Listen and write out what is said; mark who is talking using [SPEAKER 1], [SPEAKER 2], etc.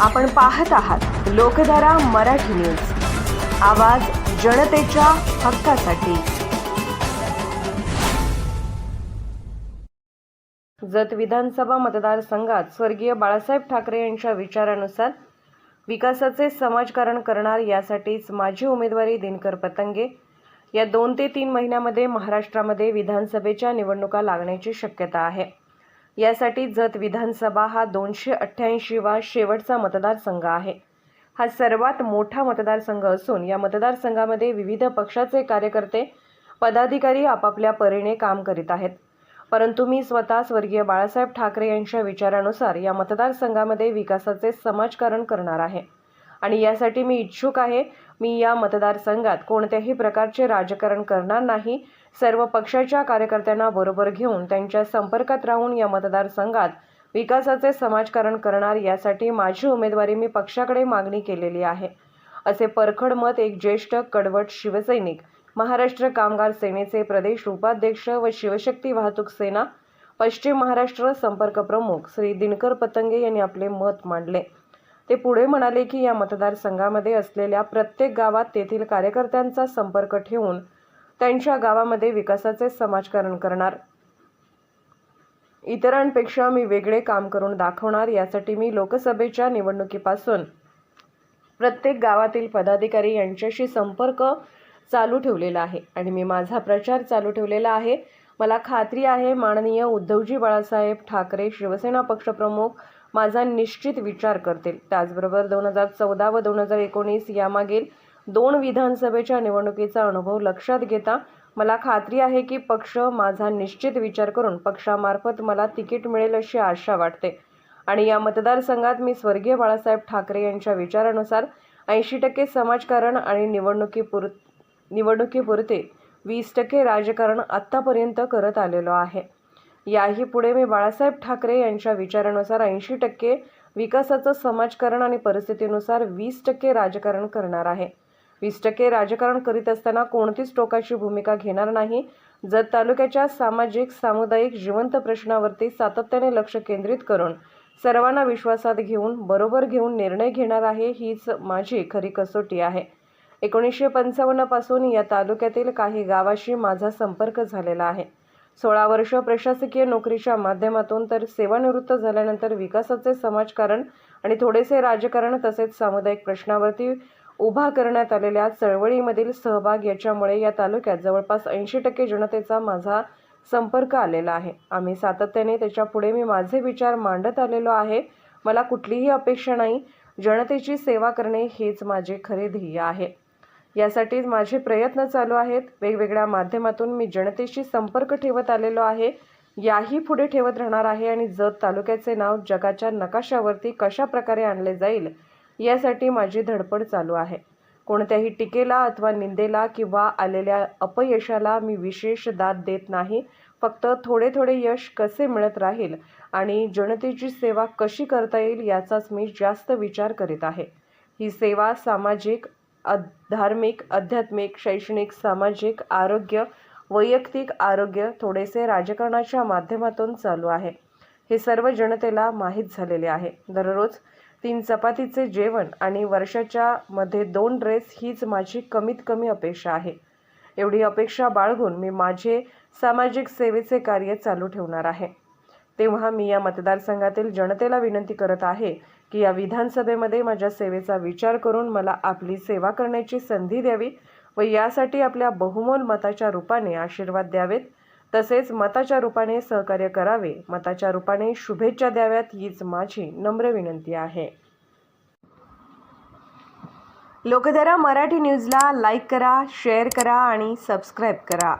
[SPEAKER 1] आपण पाहत आहात लोकधारा मराठी न्यूज. आवाज जनतेच्या हक्कासाठी. जत विधानसभा मतदारसंघात स्वर्गीय बाळासाहेब ठाकरे यांच्या विचारानुसार विकासाचे समाजकारण करणार यासाठीच माझी उमेदवारी दिनकर पतंगे या दोन ते तीन महिन्यामध्ये महाराष्ट्रामध्ये विधानसभेच्या निवडणुका लागण्याची शक्यता आहे. यासाठी जत विधानसभा हा दोनशे अठ्ठ्याऐंशी वा शेवटचा मतदारसंघ आहे. हा सर्वात मोठा मतदारसंघ असून या मतदारसंघामध्ये विविध पक्षाचे कार्यकर्ते पदाधिकारी आपापल्या परीने काम करीत आहेत. परंतु मी स्वतः स्वर्गीय बाळासाहेब ठाकरे यांच्या विचारानुसार या मतदारसंघामध्ये विकासाचे समाजकारण करणार आहे. आणि यासाठी मी इच्छुक आहे मी या मतदारसंघात कोणत्याही प्रकारचे राजकारण करणार नाही. सर्व पक्षाच्या कार्यकर्त्यांना बरोबर घेऊन त्यांच्या संपर्कात राहून या मतदारसंघात विकासाचे समाजकारण करणार यासाठी माझी उमेदवारी मी पक्षाकडे मागणी केलेली आहे. असे परखड मत एक ज्येष्ठ कडवट शिवसैनिक महाराष्ट्र कामगार सेनेचे प्रदेश उपाध्यक्ष व शिवशक्ती वाहतूक सेना पश्चिम महाराष्ट्र संपर्क प्रमुख श्री दिनकर पतंगे यांनी आपले मत मांडले. ते पुढे म्हणाले की या मतदारसंघामध्ये असलेल्या प्रत्येक गावात तेथील कार्यकर्त्यांचा संपर्क ठेवून त्यांच्या गावामध्ये विकासाचे समाजकारण करणार. इतरांपेक्षा मी वेगळे काम करून दाखवणार यासाठी मी लोकसभेच्या निवडणुकीपासून प्रत्येक गावातील पदाधिकारी यांच्याशी संपर्क चालू ठेवलेला आहे आणि मी माझा प्रचार चालू ठेवलेला आहे. मला खात्री आहे माननीय उद्धवजी बाळासाहेब ठाकरे शिवसेना पक्षप्रमुख माझा निश्चित विचार करतील. त्याचबरोबर दोन हजार चौदा व दोन हजार एकोणीस यामागील दोन विधानसभेच्या निवडणुकीचा अनुभव लक्षात घेता मला खात्री आहे की पक्ष माझा निश्चित विचार करून पक्षामार्फत मला तिकीट मिळेल अशी आशा वाटते. आणि या मतदारसंघात मी स्वर्गीय बाळासाहेब ठाकरे यांच्या विचारानुसार ऐंशी टक्के समाजकारण आणि निवडणुकीपुर निवडणुकीपुरते वीस टक्के राजकारण आत्तापर्यंत करत आलेलो आहे. याही पुढे मी बाळासाहेब ठाकरे यांच्या विचारानुसार ऐंशी टक्के विकासाचं समाजकारण आणि परिस्थितीनुसार वीस टक्के राजकारण करणार आहे. वीस टक्के राजकारण करीत असताना कोणतीच टोकाची भूमिका घेणार नाही. जत तालुक्याच्या सामाजिक सामुदायिक जिवंत प्रश्नावरती सातत्याने लक्ष केंद्रित करून सर्वांना विश्वासात घेऊन बरोबर घेऊन निर्णय घेणार आहे हीच माझी खरी कसोटी आहे. एकोणीसशे पंचावन्नपासून या तालुक्यातील काही गावाशी माझा संपर्क झालेला आहे. सोळा वर्ष प्रशासकीय नोकरीच्या माध्यमातून तर सेवानिवृत्त झाल्यानंतर विकासाचे समाजकारण आणि थोडेसे राजकारण तसेच सामुदायिक प्रश्नावरती उभा करण्यात आलेल्या चळवळीमधील सहभाग याच्यामुळे या तालुक्यात जवळपास ऐंशी टक्के जनतेचा माझा संपर्क आलेला आहे. आम्ही सातत्याने त्याच्या पुढे मी माझे विचार मांडत आलेलो आहे. मला कुठलीही अपेक्षा नाही. जनतेची सेवा करणे हेच माझे खरे ध्येय आहे. यासाठी माझे प्रयत्न चालू आहेत. वेगवेगळ्या माध्यमातून मी जनतेशी संपर्क ठेवत आलेलो आहे. याही पुढे ठेवत राहणार आहे आणि जत तालुक्याचे नाव जगाच्या नकाशावरती कशा प्रकारे आणले जाईल यासाठी माझी धडपड चालू आहे. कोणत्याही टीकेला अथवा निंदेला किंवा आलेल्या अपयशाला मी विशेष दाद देत नाही. फक्त थोडे थोडे यश कसे मिळत राहील आणि जनतेची सेवा कशी करता येईल याचाच मी जास्त विचार करीत आहे. ही सेवा सामाजिक धार्मिक आध्यात्मिक शैक्षणिक सामाजिक आरोग्य वैयक्तिक आरोग्य थोडेसे राजकारणाच्या माध्यमातून चालू आहे. हे सर्व जनतेला माहीत झालेले आहे. दररोज तीन चपातीचे जेवण आणि वर्षाच्या मध्ये दोन ड्रेस हीच माझी कमीत कमी अपेक्षा आहे. एवढी अपेक्षा बाळगून मी माझे सामाजिक सेवेचे कार्य चालू ठेवणार आहे. तेव्हा मी या मतदारसंघातील जनतेला विनंती करत आहे की या विधानसभेमध्ये माझ्या सेवेचा विचार करून मला आपली सेवा करण्याची संधी द्यावी व यासाठी आपल्या बहुमोल मताच्या रूपाने आशीर्वाद द्यावेत. तसेच मताच्या रूपाने सहकार्य करावे. मताच्या रूपाने शुभेच्छा द्याव्यात हीच माझी नम्र विनंती आहे. लोकधारा मराठी न्यूजला लाईक करा शेअर करा आणि सबस्क्राईब करा.